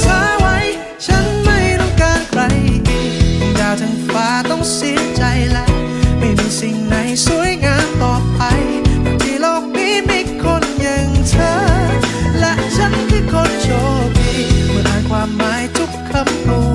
ษาไว้ ฉันไม่ต้องการใครดาวทั้งฟ้าต้องเสียใจและไม่มีสิ่งไหนสวยงามต่อไปที่โลกนี้มีคนอย่างเธอ และฉันคือคนโชคดีเมื่ออ่านความหมายทุกคำพูด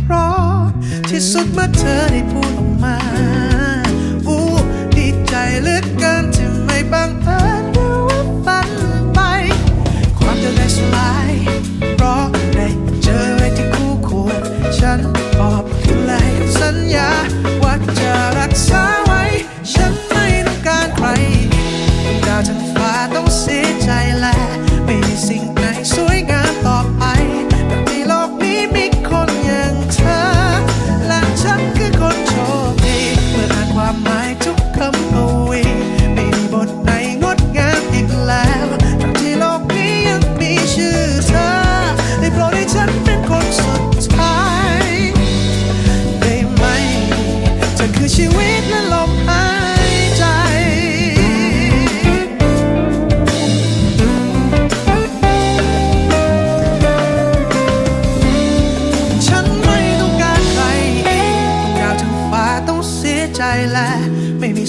เพราะที่สุดเมื่อเธอได้พูดออกมา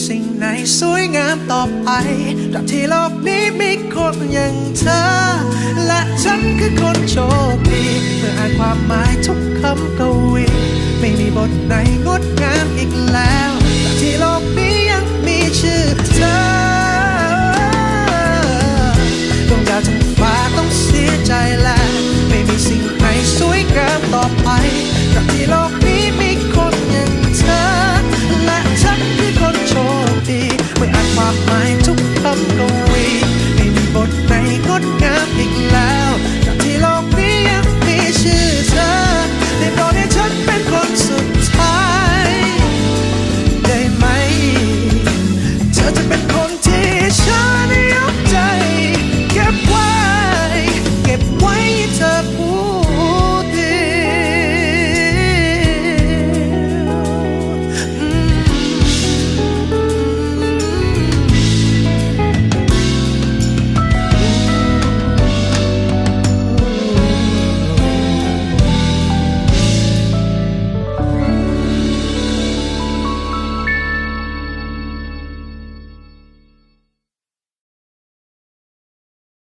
สิ่งไหนสวยงามต่อไปดับที่โลกนี้มีคนอย่างเธอ และฉันคือคนโชคดีเมื่ออ่านความหมายทุกคำกวี ไม่มีบทไหนงดงามอีกแล้ว